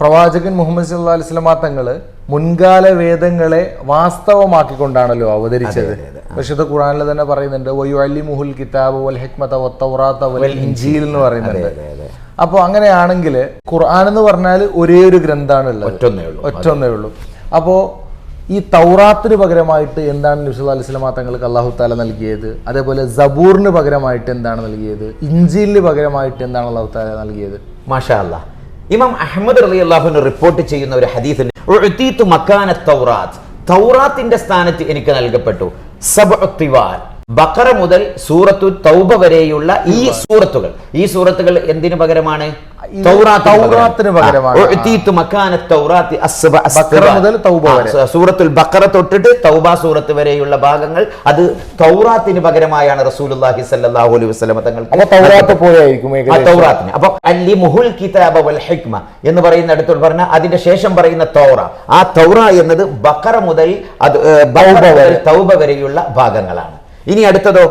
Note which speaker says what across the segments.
Speaker 1: പ്രവാചകൻ മുഹമ്മദ് സല്ലാ അലിസ്ലമാ തങ്ങൾ മുൻകാല വേദങ്ങളെ വാസ്തവമാക്കിക്കൊണ്ടാണല്ലോ അവതരിച്ചത്. പക്ഷേ ഖുറാനിൽ തന്നെ പറയുന്നുണ്ട് വയു അലി മുഹുൽ കിതാബ് വൽ ഹിക്മത വത്തൗറാത്ത വൽ ഇഞ്ചീൽ എന്ന് പറയുന്നുണ്ട്. അപ്പോൾ അങ്ങനെയാണെങ്കിൽ ഖുർആൻ എന്ന് പറഞ്ഞാൽ ഒരേ ഒരു ഗ്രന്ഥമാണ് ഉള്ളത്
Speaker 2: ഒറ്റൊന്നേ ഉള്ളൂ.
Speaker 1: അപ്പോ അപ്പോൾ ഈ തൗറാത്തിന് പകരമായിട്ട് എന്താണ് നബ്സ് അലൈഹി സ്വലാ തങ്ങൾക്ക് അള്ളാഹു താല നൽകിയത്? അതേപോലെ സബൂറിന് പകരമായിട്ട് എന്താണ് നൽകിയത്? ഇഞ്ചിലിന് പകരമായിട്ട് എന്താണ് അള്ളാഹു താല നൽകിയത്?
Speaker 2: മാഷാ അല്ലാ ഇമാം അഹമ്മദ് അലി അള്ളാഹുവിന് റിപ്പോർട്ട് ചെയ്യുന്ന ഒരു ഹദീസിൽ മക്കാന തൗറാത്ത്. തൗറാത്തിന്റെ സ്ഥാനത്ത് എനിക്ക് നൽകപ്പെട്ടു. സബ്അത്തിവാൽ ബക്കറ മുതൽ സൂറത്തു തൗബ വരെയുള്ള ഈ സൂറത്തുകൾ. ഈ സൂറത്തുകൾ എന്തിനു പകരമാണ്? തൗറാത്തിന്
Speaker 1: പകരമാണ്.
Speaker 2: സൂറത്തുൽ ബക്കറ തൊട്ടിട്ട് തൗബ സൂറത്ത് വരെയുള്ള ഭാഗങ്ങൾ അത് തൗറാത്തിന് പകരമായാണ് റസൂലുള്ളാഹി സല്ലല്ലാഹു അലൈഹി വസല്ലം തങ്ങൾക്ക്
Speaker 1: അപ്പൊ തൗറാത്ത് പോലെയായിരിക്കും
Speaker 2: ആ തൗറാത്തിന്. അപ്പൊ അല്ലി മുഹുൽ കിതാബ വൽ ഹിക്മ എന്ന് പറയുന്ന അടുത്തോട് പറഞ്ഞ അതിന്റെ ശേഷം പറയുന്ന തൗറ. ആ തൗറ എന്നത് ബക്കറ മുതൽ അത് തൗബ വരെയുള്ള ഭാഗങ്ങളാണ്. ഇനി അടുത്തതോ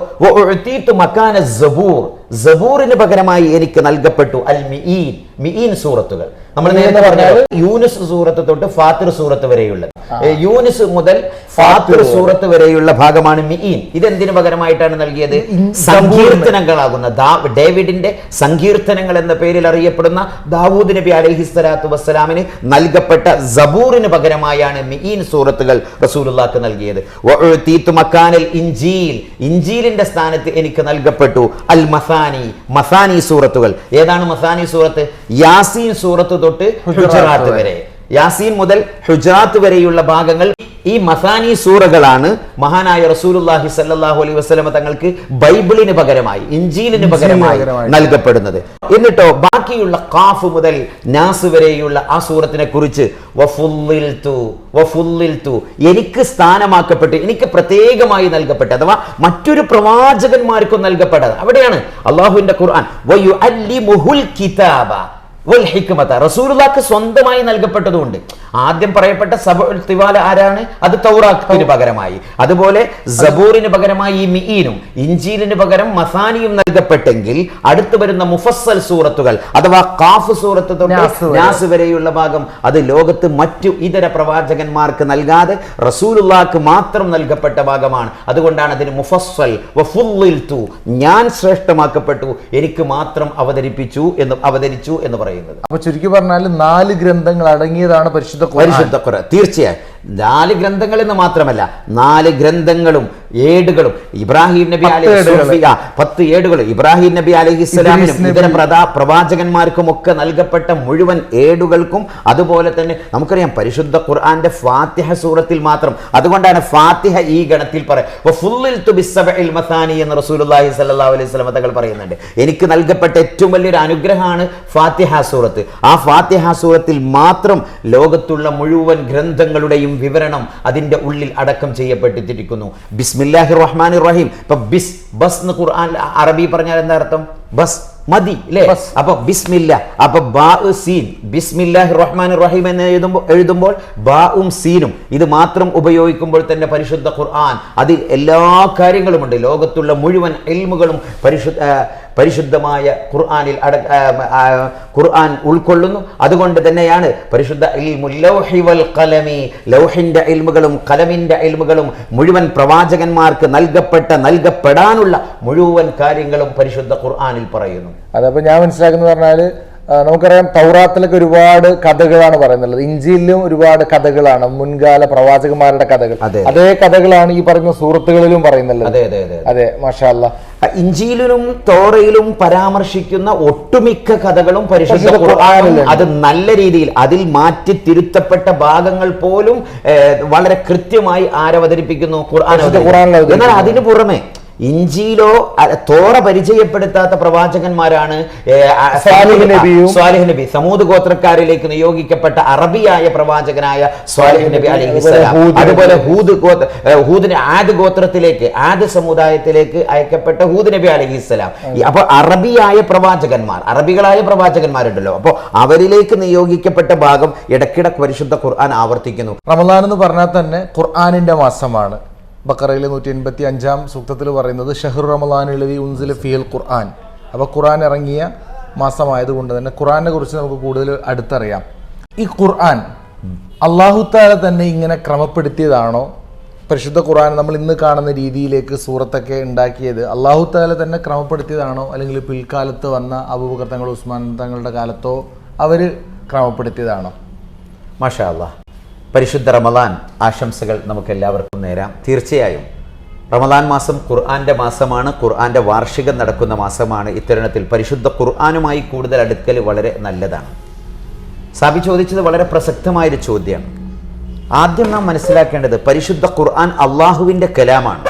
Speaker 2: മക്കാന സബൂർ. സബൂറിന് പകരമായി എനിക്ക് നൽകപ്പെട്ടു അൽ മിഈൻ മിഈൻ സൂറത്തുകൾ. നമ്മൾ നേരത്തെ പറഞ്ഞാൽ യൂനിസ് സൂറത്ത് തൊട്ട് ഫാത്തിർ സൂറത്ത് വരെയുള്ളത്. യൂനിസ് മുതൽ ഫാത്തിർ സൂറത്ത് വരെയുള്ള ഭാഗമാണ് മീൻ ഇതെന്തിനു പകരമായിട്ടാണ് നൽകിയത്? സങ്കീർത്തനങ്ങളാകുന്ന ഡേവിഡിന്റെ സങ്കീർത്തനങ്ങൾ എന്ന പേരിൽ അറിയപ്പെടുന്ന ദാവൂദ് നബി അലൈഹി സ്വലാത്തു വസ്സലാമിന് നൽകപ്പെട്ട സബൂറിന് പകരമായാണ് മീൻ സൂറത്തുകൾ റസൂലുള്ളാക്ക് നൽകിയത്. മക്കാനിൽ ഇഞ്ചീൽ ഇഞ്ചീലിന്റെ സ്ഥാനത്ത് എനിക്ക് നൽകപ്പെട്ടു അൽ മസാനി. മസാനി സൂറത്തുകൾ. ഏതാണ് മസാനി സൂറത്ത്? യാസീൻ സൂറത്ത് തൊട്ട് ഹുജറാത്ത് വരെ. യാസീൻ മുതൽ ഹുജറാത്ത് വരെയുള്ള ഭാഗങ്ങൾ ഈ മസാനി സൂറകളാണ്. മഹാനായ റസൂലുള്ളാഹി സല്ലാഹു അലൈഹി വസ്ലമ തങ്ങൾക്ക് ബൈബിളിന് പകരമായി ഇഞ്ചീലിന് പകരമായി. നൽകപ്പെടുന്നത്. എന്നിട്ടോ ബാക്കിയുള്ള കാഫ് മുതൽ നാസ് വരെയുള്ള ആ സൂറത്തിനെ കുറിച്ച്. എനിക്ക് സ്ഥാനമാക്കപ്പെട്ട് എനിക്ക് പ്രത്യേകമായി നൽകപ്പെട്ട അഥവാ മറ്റൊരു പ്രവാചകന്മാർക്കും നൽകപ്പെട്ടത് അവിടെയാണ് അള്ളാഹുവിന്റെ ഖുർആൻ. കിതാബ. വൽ ഹിക്മത. റസൂലുള്ളാക്ക് സ്വന്തമായി നൽകപ്പെട്ടതുകൊണ്ട്. ആദ്യം പറയപ്പെട്ട സബുൽ തിവാല ആരാണ്? അത് തൗറാഖിന് പകരമായി. അതുപോലെ സബൂറിന് പകരമായി ഈ മിഈനും ഇഞ്ചീലിന് പകരം മസാനിയും നൽകപ്പെട്ടെങ്കിൽ അടുത്തു വരുന്ന മുഫസ്സൽ സൂറത്തുകൾ അഥവാ കാഫ് സൂറത്ത് തൊട്ട്
Speaker 1: നാസ്.
Speaker 2: വരെയുള്ള ഭാഗം അത് ലോകത്ത് മറ്റു ഇതര പ്രവാചകന്മാർക്ക് നൽകാതെ റസൂലുള്ളാക്ക് മാത്രം നൽകപ്പെട്ട ഭാഗമാണ്. അതുകൊണ്ടാണ് അതിന് മുഫസ്സൽ. ഞാൻ ശ്രേഷ്ഠമാക്കപ്പെട്ടു എനിക്ക് മാത്രം അവതരിപ്പിച്ചു എന്ന് അവതരിച്ചു എന്ന് പറയുന്നത്.
Speaker 1: അപ്പൊ ചുരുക്കി പറഞ്ഞാൽ നാല് ഗ്രന്ഥങ്ങൾ അടങ്ങിയതാണ് പരിശുദ്ധ
Speaker 2: പരിശുദ്ധ ഖുർആൻ. തീർച്ചയായും. നാല് ഗ്രന്ഥങ്ങൾ എന്ന് മാത്രമല്ല നാല് ഗ്രന്ഥങ്ങളും ഏടുകളും. ഇബ്രാഹിം നബി അലഹി. പത്ത് ഏടുകൾ ഇബ്രാഹിം നബി അലഹി
Speaker 1: ഇസ്ലാമിനും
Speaker 2: ഇതര പ്രധാ പ്രവാചകന്മാർക്കും ഒക്കെ നൽകപ്പെട്ട മുഴുവൻ ഏടുകൾക്കും അതുപോലെ തന്നെ നമുക്കറിയാം പരിശുദ്ധ ഖുർആന്റെ ഫാത്തിഹ സൂറത്തിൽ മാത്രം. അതുകൊണ്ടാണ് ഫാത്തിഹ ഈ ഗണത്തിൽ പറയാം എന്ന് റസൂലുള്ളാഹി സല്ലാ അലൈഹി വസല്ലം തങ്ങൾ പറയുന്നുണ്ട്. എനിക്ക് നൽകപ്പെട്ട ഏറ്റവും വലിയൊരു അനുഗ്രഹമാണ് ഫാത്തിഹ സൂറത്ത്. ആ ഫാത്തിഹ സൂറത്തിൽ മാത്രം ലോകത്തുള്ള മുഴുവൻ ഗ്രന്ഥങ്ങളുടെയും വിവരണം അതിന്റെ ഉള്ളിൽ അടക്കം ചെയ്യപ്പെട്ടിരിക്കുന്നു. ബിസ്മില്ലാഹി റഹ്മാൻ റഹീം ഇപ്പൊ ബിസ് ബസ് എന്ന് ഖുർആൻ അറബി പറഞ്ഞാൽ എന്താ അർത്ഥം? ബസ് മതി അല്ലേ. അപ്പൊ ബിസ്മില്ല അപ്പൊ ബാ സീൻ. ബിസ്മില്ലാഹി റഹ്മാൻ റഹീം എന്ന് എഴുതുമ്പോൾ എഴുതുമ്പോൾ ബാവും സീനും. ഇത് മാത്രം ഉപയോഗിക്കുമ്പോൾ തന്നെ പരിശുദ്ധ ഖുർആൻ. അതിൽ എല്ലാ കാര്യങ്ങളുമുണ്ട്. ലോകത്തുള്ള മുഴുവൻ എൽമുകളും പരിശുദ്ധ പരിശുദ്ധമായ ഖുർആാനിൽ അട ഖുർആൻ ഉൾക്കൊള്ളുന്നു. അതുകൊണ്ട് തന്നെയാണ് പരിശുദ്ധ ഇൽമുൽ ലൗഹി വൽ ഖലമി ലൗഹിന്റെ ഇൽമുകളും കലമിന്റെ ഇൽമുകളും മുഴുവൻ പ്രവാചകന്മാർക്ക് നൽകപ്പെട്ട നൽകപ്പെടാനുള്ള മുഴുവൻ കാര്യങ്ങളും പരിശുദ്ധ ഖുർആാനിൽ പറയുന്നു.
Speaker 1: അതപ്പോൾ ഞാൻ മനസ്സിലാക്കുന്നത് പറഞ്ഞാൽ നമുക്കറിയാം തൗറാത്തിലൊക്കെ ഒരുപാട് കഥകളാണ് പറയുന്നുള്ളത്. ഇഞ്ചിയിലും ഒരുപാട് കഥകളാണ് മുൻകാല പ്രവാചകന്മാരുടെ കഥകൾ.
Speaker 2: അതെ.
Speaker 1: കഥകളാണ് ഈ പറയുന്ന സുഹൃത്തുക്കളിലും പറയുന്നുള്ളത്.
Speaker 2: അതെ അതെ അതെ
Speaker 1: അതെ. മാഷാല്ല
Speaker 2: ഇഞ്ചിയിലും തോറയിലും പരാമർശിക്കുന്ന ഒട്ടുമിക്ക കഥകളും പരിശുദ്ധ
Speaker 1: ഖുർആനിലുണ്ട്.
Speaker 2: അത് നല്ല രീതിയിൽ അതിൽ മാറ്റി തിരുത്തപ്പെട്ട ഭാഗങ്ങൾ പോലും വളരെ കൃത്യമായി ആരവതരിപ്പിക്കുന്നു ഖുർആൻ. എന്നാൽ അതിനു പുറമെ ഇഞ്ചിയിലോ തോറ പരിചയപ്പെടുത്താത്ത പ്രവാചകന്മാരാണ്
Speaker 1: സ്വാലിഹ്
Speaker 2: നബി. സമൂത് ഗോത്രക്കാരിലേക്ക് നിയോഗിക്കപ്പെട്ട അറബിയായ പ്രവാചകനായ സ്വാലിഹ് നബി അലൈഹിസ്സലാം. അതുപോലെ ഹൂദ് ഗോത്ര ഹൂദിന് ആദ് ഗോത്രത്തിലേക്ക് ആദ് സമുദായത്തിലേക്ക് അയക്കപ്പെട്ട ഹൂദ് നബി അലഹിസ്സലാം. അപ്പോൾ അറബിയായ പ്രവാചകന്മാർ അറബികളായ പ്രവാചകന്മാരുണ്ടല്ലോ. അപ്പോൾ അവരിലേക്ക് നിയോഗിക്കപ്പെട്ട ഭാഗം ഇടക്കിടക്ക് പരിശുദ്ധ ഖുർആൻ ആവർത്തിക്കുന്നു.
Speaker 1: റമദാൻ എന്ന് പറഞ്ഞാൽ തന്നെ ഖുർആാനിന്റെ മാസമാണ്. ബക്കറയിലെ നൂറ്റി എൺപത്തി അഞ്ചാം സൂക്തത്തിൽ പറയുന്നത് ഷഹർ എഴുതി ഉൻസിൽ ഫിയൽ ഖുർആൻ. അപ്പോൾ ഖുർആൻ ഇറങ്ങിയ മാസമായതുകൊണ്ട് തന്നെ ഖുർആനെ കുറിച്ച് നമുക്ക് കൂടുതൽ അടുത്തറിയാം. ഈ ഖുർആൻ അള്ളാഹുത്താല തന്നെ ഇങ്ങനെ ക്രമപ്പെടുത്തിയതാണോ? പരിശുദ്ധ ഖുർആൻ നമ്മൾ ഇന്ന് കാണുന്ന രീതിയിലേക്ക് സൂറത്തൊക്കെ ഉണ്ടാക്കിയത് അള്ളാഹുത്താല തന്നെ ക്രമപ്പെടുത്തിയതാണോ? അല്ലെങ്കിൽ പിൽക്കാലത്ത് വന്ന അബൂബക്കർ തങ്ങൾ ഉസ്മാൻ തങ്ങളുടെ കാലത്തോ അവർ ക്രമപ്പെടുത്തിയതാണോ?
Speaker 2: മാഷാ അല്ലാ പരിശുദ്ധ റമദാൻ ആശംസകൾ നമുക്ക് എല്ലാവർക്കും നേരാം. തീർച്ചയായും റമദാൻ മാസം ഖുർആന്റെ മാസമാണ് ഖുർആന്റെ വാർഷികം നടക്കുന്ന മാസമാണ്. ഇത്തരുണത്തിൽ പരിശുദ്ധ ഖുർആാനുമായി കൂടുതൽ അടുക്കൽ വളരെ നല്ലതാണ്. സാബി ചോദിച്ചത് വളരെ പ്രസക്തമായൊരു ചോദ്യമാണ്. ആദ്യം നാം മനസ്സിലാക്കേണ്ടത് പരിശുദ്ധ ഖുർആൻ അള്ളാഹുവിന്റെ കലാമാണ്.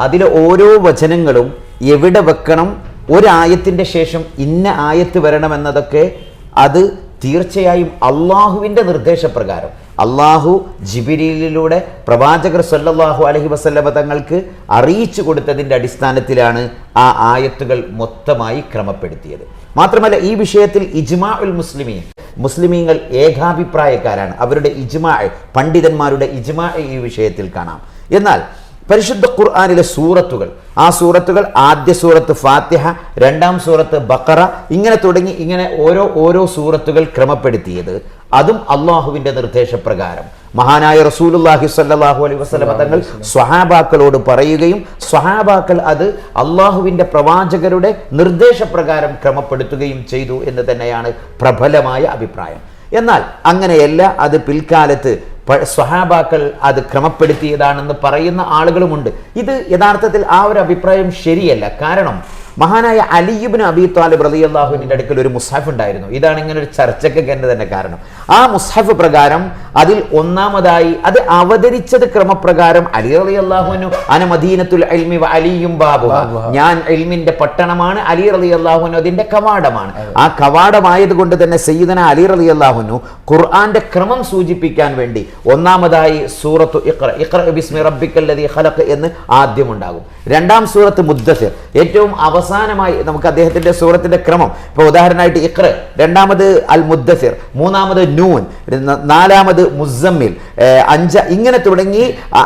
Speaker 2: അതിലെ ഓരോ വചനങ്ങളും എവിടെ വെക്കണം ഒരായത്തിന്റെ ശേഷം ഇന്ന ആയത്ത് വരണമെന്നതൊക്കെ അത് തീർച്ചയായും അള്ളാഹുവിന്റെ നിർദ്ദേശപ്രകാരം. അള്ളാഹു ജിബിരിയിലൂടെ പ്രവാചകർ സല്ലാഹു അലഹി വസല്ലമ തങ്ങൾക്ക് അറിയിച്ചു കൊടുത്തതിന്റെ അടിസ്ഥാനത്തിലാണ് ആ ആയത്തുകൾ മൊത്തമായി ക്രമപ്പെടുത്തിയത്. മാത്രമല്ല ഈ വിഷയത്തിൽ ഇജ്മാ ഉൽ മുസ്ലിമീൻ മുസ്ലിമീങ്ങൾ ഏകാഭിപ്രായക്കാരാണ്. അവരുടെ ഇജ്മാ പണ്ഡിതന്മാരുടെ ഇജ്മാ ഈ വിഷയത്തിൽ കാണാം. എന്നാൽ പരിശുദ്ധ ഖുർആാനിലെ സൂറത്തുകൾ. ആ സൂറത്തുകൾ ആദ്യ സൂറത്ത് ഫാത്തിഹ രണ്ടാം സൂറത്ത് ബക്കറ ഇങ്ങനെ തുടങ്ങി ഇങ്ങനെ ഓരോ ഓരോ സൂറത്തുകൾ ക്രമപ്പെടുത്തിയത്. അതും അള്ളാഹുവിന്റെ നിർദ്ദേശപ്രകാരം. മഹാനായ റസൂലുല്ലാഹി സല്ലാഹു അലൈഹി വസ്ലമ തങ്ങൾ സ്വഹാബാക്കളോട് പറയുകയും സ്വഹാബാക്കൾ അത് അള്ളാഹുവിന്റെ പ്രവാചകരുടെ നിർദ്ദേശപ്രകാരം ക്രമപ്പെടുത്തുകയും ചെയ്തു എന്ന് തന്നെയാണ് പ്രബലമായ അഭിപ്രായം. എന്നാൽ അങ്ങനെയല്ല അത് പിൽക്കാലത്ത്. സ്വഹാബാക്കൾ അത് ക്രമപ്പെടുത്തിയതാണെന്ന് പറയുന്ന ആളുകളുമുണ്ട്. ഇത് യഥാർത്ഥത്തിൽ ആ ഒരു അഭിപ്രായം ശരിയല്ല. കാരണം മഹാനായ അലിയുബിന് അബി താലിബ് റലി അള്ളാഹുവിന്റെ അടുക്കൽ ഒരു മുസാഫ് ഉണ്ടായിരുന്നു ഇതാണ് ഇങ്ങനെ ഒരു ചർച്ചയ്ക്കൊക്കെ തന്നെ കാരണം. ആ മുസ്ഹഫ് പ്രകാരം അതിൽ ഒന്നാമതായി അത് അവതരിച്ചത് ക്രമപ്രകാരം അലി അലി അള്ളാഹുനു അന മദീനത്തുൽ അൽമി അലിയും ബാബു ഞാൻ എൽമിന്റെ പട്ടണമാണ് അലി അലി അള്ളാഹുനു അതിന്റെ കവാടമാണ്. ആ കവാടമായത് കൊണ്ട് തന്നെ സയ്യിദന അലി അലി അള്ളാഹുനു ഖുർആന്റെ ക്രമം സൂചിപ്പിക്കാൻ വേണ്ടി ഒന്നാമതായി സൂറത്തു ഇഖ്റ ഇഖ്റ ബിസ്മി റബ്ബിക്കല്ലദീ ഖലഖ് എന്ന് ആദ്യമുണ്ടാകും. രണ്ടാം സൂറത്ത് മുദ്ദസിർ. ഏറ്റവും അവസാനമായി നമുക്ക് അദ്ദേഹത്തിന്റെ സൂറത്തിന്റെ ക്രമം. ഇപ്പോൾ ഉദാഹരണമായിട്ട് ഇഖ്റ രണ്ടാമത് അൽ മുദ്ദസിർ മൂന്നാമത് നൂൻ നാലാമത് മുസമ്മിൽ. അഞ്ച ഇങ്ങനെ തുടങ്ങി ആ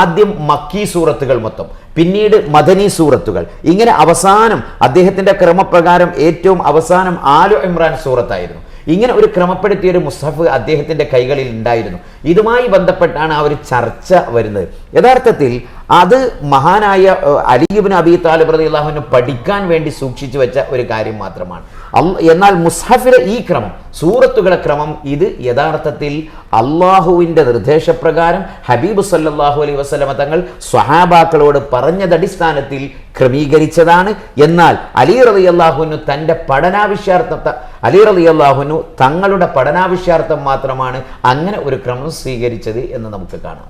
Speaker 2: ആദ്യം മക്കി സൂറത്തുകൾ മൊത്തം പിന്നീട് മദനി സൂറത്തുകൾ. ഇങ്ങനെ അവസാനം അദ്ദേഹത്തിന്റെ ക്രമപ്രകാരം ഏറ്റവും അവസാനം ആലു ഇമ്രാൻ സൂറത്തായിരുന്നു. ഇങ്ങനെ ഒരു ക്രമപ്പെടുത്തിയ ഒരു മുസ്ഹഫ് അദ്ദേഹത്തിന്റെ കൈകളിൽ ഉണ്ടായിരുന്നു. ഇതുമായി ബന്ധപ്പെട്ടാണ് ആ ഒരു ചർച്ച വരുന്നത്. യഥാർത്ഥത്തിൽ അത് മഹാനായ അലിഗിബിൻ അബി താലിബ് റതി അള്ളാഹുവിന് പഠിക്കാൻ വേണ്ടി സൂക്ഷിച്ചു വെച്ച ഒരു കാര്യം മാത്രമാണ്. എന്നാൽ മുസ്ഹഫിലെ ഈ ക്രമം സൂറത്തുകളെ ക്രമം ഇത് യഥാർത്ഥത്തിൽ അള്ളാഹുവിന്റെ നിർദ്ദേശപ്രകാരം ഹബീബ് സല്ലാഹു അലൈഹി വസ്ലമ തങ്ങൾ സ്വഹാബാക്കളോട് പറഞ്ഞതടിസ്ഥാനത്തിൽ ക്രമീകരിച്ചതാണ്. എന്നാൽ അലി റലി അള്ളാഹുനു തന്റെ പഠനാവിശ്യാർത്ഥ അലി റലി അള്ളാഹുനു തങ്ങളുടെ പഠനാവിശ്യാർത്ഥം മാത്രമാണ് അങ്ങനെ ഒരു ക്രമം സ്വീകരിച്ചത് എന്ന് നമുക്ക് കാണാം.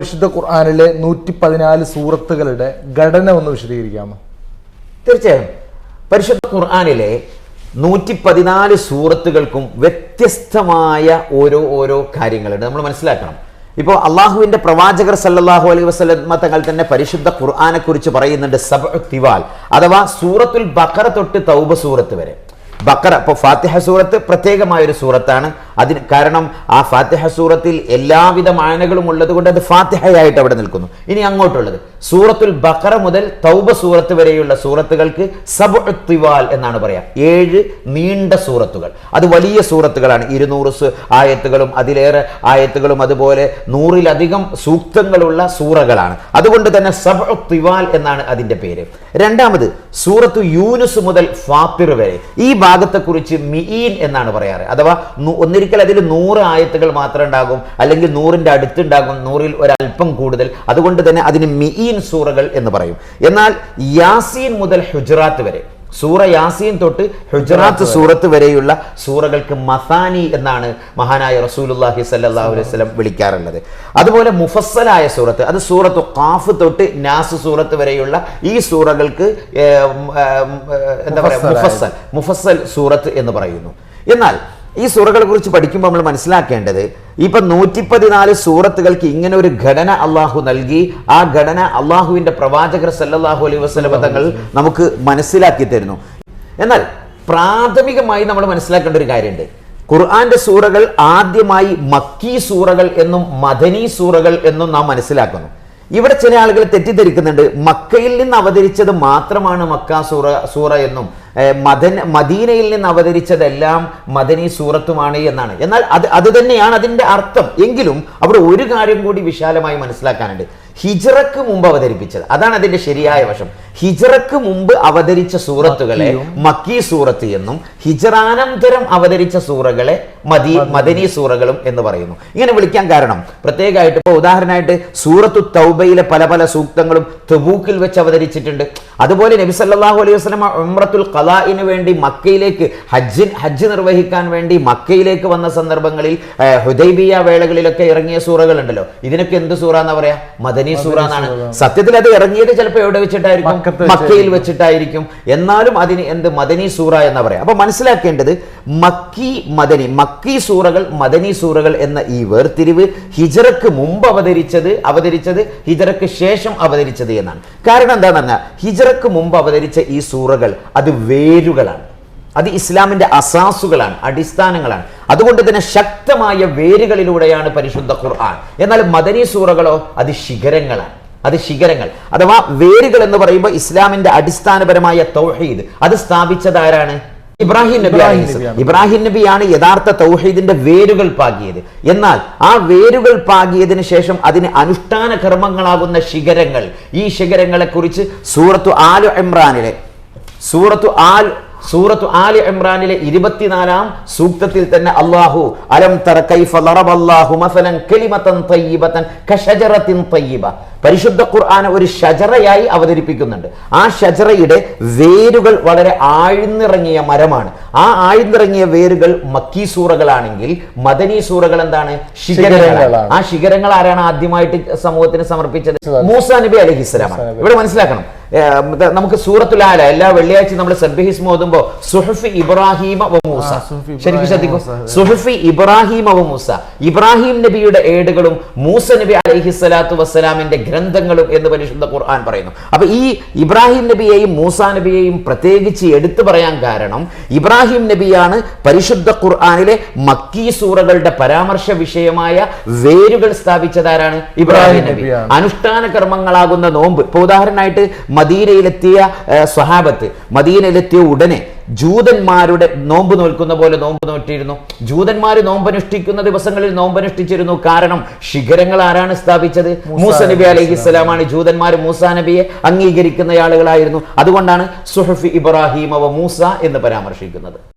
Speaker 1: വിശുദ്ധ ഖുർആാനിലെ നൂറ്റി പതിനാല് സൂറത്തുകളുടെ ഘടന ഒന്ന് വിശദീകരിക്കാമോ?
Speaker 2: തീർച്ചയായും. പരിശുദ്ധ ഖുർആാനിലെ നൂറ്റി പതിനാല് സൂറത്തുകൾക്കും വ്യത്യസ്തമായ ഓരോ ഓരോ കാര്യങ്ങളുണ്ട്. നമ്മൾ മനസ്സിലാക്കണം. ഇപ്പോൾ അള്ളാഹുവിന്റെ പ്രവാചകർ സല്ലാഹു അലൈഹി വസ്ലമ തങ്ങൾ തന്നെ പരിശുദ്ധ ഖുർആനെ കുറിച്ച് പറയുന്നുണ്ട് സബ് തിവാൽ അഥവാ സൂറത്തുൽ ബക്കറ തൊട്ട് തൗബ സൂറത്ത് വരെ. ബക്കറ ഇപ്പോൾ ഫാത്തിഹ സൂറത്ത് പ്രത്യേകമായ ഒരു സൂറത്താണ്. അതിന് കാരണം ആ ഫാത്തിഹ സൂറത്തിൽ എല്ലാവിധ മായനകളും ഉള്ളത് കൊണ്ട് അത് ഫാത്തിഹയായിട്ട് അവിടെ നിൽക്കുന്നു. ഇനി അങ്ങോട്ടുള്ളത്. സൂറത്തുൽ ബക്കറ മുതൽ തൗബ സൂറത്ത് വരെയുള്ള സൂറത്തുകൾക്ക് സബ് തിവാൽ എന്നാണ് പറയാം. ഏഴ് നീണ്ട സൂറത്തുകൾ. അത് വലിയ സൂറത്തുകളാണ്. ഇരുന്നൂറ് ആയത്തുകളും അതിലേറെ ആയത്തുകളും അതുപോലെ നൂറിലധികം സൂക്തങ്ങളുള്ള സൂറകളാണ്. അതുകൊണ്ട് തന്നെ സബ് തിവാൽ എന്നാണ് അതിന്റെ പേര്. രണ്ടാമത് സൂറത്ത് യൂനുസ് മുതൽ ഫാത്തിർ വരെ. ഈ ഭാഗത്തെക്കുറിച്ച് മിയീൻ എന്നാണ് പറയാറ്. അഥവാ നു- ഒന്നിരിക്കൽ അതിൽ നൂറ് ആയത്തുകൾ മാത്രം ഉണ്ടാകും അല്ലെങ്കിൽ നൂറിന്റെ അടുത്തുണ്ടാകും നൂറിൽ ഒരല്പം കൂടുതൽ. അതുകൊണ്ട് തന്നെ അതിന് മിഈൻ സൂറകൾ എന്ന് പറയും. എന്നാൽ യാസീൻ മുതൽ ഹുജറാത്ത് വരെ സൂറ യാസീൻ തൊട്ട് ഹുജറാത്ത് സൂറത്ത് വരെയുള്ള സൂറകൾക്ക് മസാനി എന്നാണ് മഹാനായ റസൂലുള്ളാഹി സല്ലാഹു അലൈഹി സ്വലം വിളിക്കാറുള്ളത്. അതുപോലെ മുഫസ്സലായ സൂറത്ത് അത് സൂറത്ത് കാഫ് തൊട്ട് നാസ് സൂറത്ത് വരെയുള്ള ഈ സൂറകൾക്ക് എന്താ പറയുക മുഫസ്സൽ മുഫസ്സൽ സൂറത്ത് എന്ന് പറയുന്നു. എന്നാൽ ഈ സൂറകളെ കുറിച്ച് പഠിക്കുമ്പോൾ നമ്മൾ മനസ്സിലാക്കേണ്ടത് ഇപ്പൊ നൂറ്റി പതിനാല് സൂറത്തുകൾക്ക് ഇങ്ങനെ ഒരു ഘടന അള്ളാഹു നൽകി. ആ ഘടന അള്ളാഹുവിന്റെ പ്രവാചകർ സല്ലാഹു അലൈഹി വസ്ലം തങ്ങൾ നമുക്ക് മനസ്സിലാക്കി തരുന്നു. എന്നാൽ പ്രാഥമികമായി നമ്മൾ മനസ്സിലാക്കേണ്ട ഒരു കാര്യമുണ്ട്. ഖുർആന്റെ സൂറകൾ ആദ്യമായി മക്കി സൂറകൾ എന്നും മദനി സൂറകൾ എന്നും നാം മനസ്സിലാക്കുന്നു. ഇവിടെ ചില ആളുകൾ തെറ്റിദ്ധരിക്കുന്നുണ്ട്. മക്കയിൽ നിന്ന് അവതരിച്ചത് മാത്രമാണ് മക്ക സൂറ സൂറ എന്നും. മദൻ മദീനയിൽ നിന്ന് അവതരിച്ചതെല്ലാം മദനി സൂറത്തുമാണ് എന്നാണ്. എന്നാൽ അത് അത് തന്നെയാണ് അതിന്റെ അർത്ഥം. എങ്കിലും അവിടെ ഒരു കാര്യം കൂടി വിശാലമായി മനസ്സിലാക്കാനുണ്ട്. ഹിജറക്ക് മുമ്പ് അവതരിപ്പിച്ചത്. അതാണ് അതിന്റെ ശരിയായ വശം. ഹിജറക്ക് മുമ്പ് അവതരിച്ച സൂറത്തുകളെ മക്കി സൂറത്ത് എന്നും ഹിജറാനന്തരം അവതരിച്ച സൂറകളെ മദി മദനി സൂറകളും എന്ന് പറയുന്നു. ഇങ്ങനെ വിളിക്കാൻ കാരണം പ്രത്യേകമായിട്ട് ഇപ്പോൾ ഉദാഹരണമായിട്ട് സൂറത്തു തൗബയിലെ പല പല സൂക്തങ്ങളും തെബൂക്കിൽ വെച്ച് അവതരിച്ചിട്ടുണ്ട്. അതുപോലെ നബി സല്ലാഹു അലൈഹി വസല്ലമ ഉംറത്തുൽ കലാഇന് വേണ്ടി മക്കയിലേക്ക് ഹജ്ജിൻ ഹജ്ജ് നിർവഹിക്കാൻ വേണ്ടി മക്കയിലേക്ക് വന്ന സന്ദർഭങ്ങളിൽ ഹുദൈബിയ വേളകളിലൊക്കെ ഇറങ്ങിയ സൂറകളുണ്ടല്ലോ. ഇതിനൊക്കെ എന്ത് സൂറ എന്നാ പറയാ? മദനി സൂറ. എന്നാണ് സത്യത്തിൽ അത് ഇറങ്ങിയത് ചിലപ്പോൾ എവിടെ വെച്ചിട്ടായിരിക്കും? മക്കയിൽ വെച്ചിട്ടായിരിക്കും. എന്നാലും അതിന് എന്ത്? മദനി സൂറ എന്ന് പറയാം. അപ്പൊ മനസ്സിലാക്കേണ്ടത് മക്കി മദനി മക്കി സൂറകൾ മദനി സൂറകൾ എന്ന ഈ വേർതിരിവ് ഹിജറക്ക് മുമ്പ് അവതരിച്ചത് അവതരിച്ചത് ഹിജറക്ക് ശേഷം അവതരിച്ചത് എന്നാണ്. കാരണം എന്താണെന്ന് പറഞ്ഞാൽ ഹിജറക്ക് മുമ്പ് അവതരിച്ച ഈ സൂറകൾ അത് വേരുകളാണ്. അത് ഇസ്ലാമിന്റെ അസാസുകളാണ് അടിസ്ഥാനങ്ങളാണ്. അതുകൊണ്ട് തന്നെ ശക്തമായ വേരുകളിലൂടെയാണ് പരിശുദ്ധ ഖുർആൻ. എന്നാൽ മദനി സൂറകളോ അത് ശിഖരങ്ങളാണ്. അത് ശിഖരങ്ങൾ അഥവാ വേരുകൾ എന്ന് പറയുമ്പോൾ ഇസ്ലാമിന്റെ അടിസ്ഥാനപരമായ തൗഹീദ്. അത് സ്ഥാപിച്ചത് ആരാണ്? ഇബ്രാഹിം നബി
Speaker 1: ഇബ്രാഹിം നബിയാണ്.
Speaker 2: യഥാർത്ഥ തൗഹീദിന്റെ വേരുകൾ പാകിയത്. എന്നാൽ ആ വേരുകൾ പാകിയതിനു ശേഷം അതിന് അനുഷ്ഠാന കർമ്മങ്ങളാകുന്ന ശിഖരങ്ങൾ. ഈ ശിഖരങ്ങളെ കുറിച്ച് സൂറത്തു ആലു ഇമ്രാനിലെ സൂറത്തു ആൽ സൂറത്തു ആലി ഇമ്രാനിലെ ഇരുപത്തിനാലാം സൂക്തത്തിൽ തന്നെ അള്ളാഹു അലം പരിശുദ്ധ ഖുർആൻ ഒരു ഷജറയായി അവതരിപ്പിക്കുന്നുണ്ട്. ആ ഷജറയുടെ വേരുകൾ വളരെ ആഴ്ന്നിറങ്ങിയ മരമാണ്. ആ ആഴ്ന്നിറങ്ങിയ വേരുകൾ മക്കി സൂറകളാണെങ്കിൽ മദനി സൂറകൾ എന്താണ്? ശിഖരങ്ങളാണ്. ആ ശിഖരങ്ങൾ ആരാണ് ആദ്യമായിട്ട് സമൂഹത്തിന് സമർപ്പിച്ചത്? മൂസാ നബി അലഹിസ്സലാമാണ്. ഇവിടെ മനസ്സിലാക്കണം. നമുക്ക് സൂറത്തുൽ ആല എല്ലാ വെള്ളിയാഴ്ച നമ്മൾ സബ്ബിഹിസ്മ ഓതുമ്പോ സുഹഫി ഇബ്രാഹിമ വ മൂസ. ശരിക്കും ശ്രദ്ധിക്കും. സുഹഫി ഇബ്രാഹിമ വ മൂസ. ഇബ്രാഹിം നബിയുടെ ഏടുകളും മൂസ നബി അലൈഹി സ്വലാത്തു വസ്സലാമിന്റെ ഗ്രന്ഥങ്ങളും എന്ന് പരിശുദ്ധ ഖുർആൻ പറയുന്നു. അപ്പൊ ഈ ഇബ്രാഹിം നബിയെയും മൂസ നബിയെയും പ്രത്യേകിച്ച് എടുത്തു പറയാൻ കാരണം ഇബ്രാഹിം നബിയാണ് പരിശുദ്ധ ഖുർആാനിലെ മക്കി സൂറകളുടെ പരാമർശ വിഷയമായ വേരുകൾ സ്ഥാപിച്ചതാരാണ്? ഇബ്രാഹിം നബി. അനുഷ്ഠാന കർമ്മങ്ങളാകുന്ന നോമ്പ്. ഇപ്പൊ ഉദാഹരണമായിട്ട് മദീനയിലെത്തിയ സ്വഹാബത്ത്. മദീനയിലെത്തിയ ഉടനെ ജൂതന്മാരുടെ നോമ്പ് നോൽക്കുന്ന പോലെ നോമ്പ് നോറ്റിയിരുന്നു. ജൂതന്മാർ നോമ്പനുഷ്ഠിക്കുന്ന ദിവസങ്ങളിൽ നോമ്പനുഷ്ഠിച്ചിരുന്നു. കാരണം ശിഖരങ്ങൾ ആരാണ് സ്ഥാപിച്ചത്? മൂസ നബി അലൈഹി സ്വലാമാണ്. ജൂതന്മാർ മൂസ നബിയെ അംഗീകരിക്കുന്ന ആളുകളായിരുന്നു. അതുകൊണ്ടാണ് സുഹഫി ഇബ്രാഹിം അവ മൂസ എന്ന് പരാമർശിക്കുന്നത്.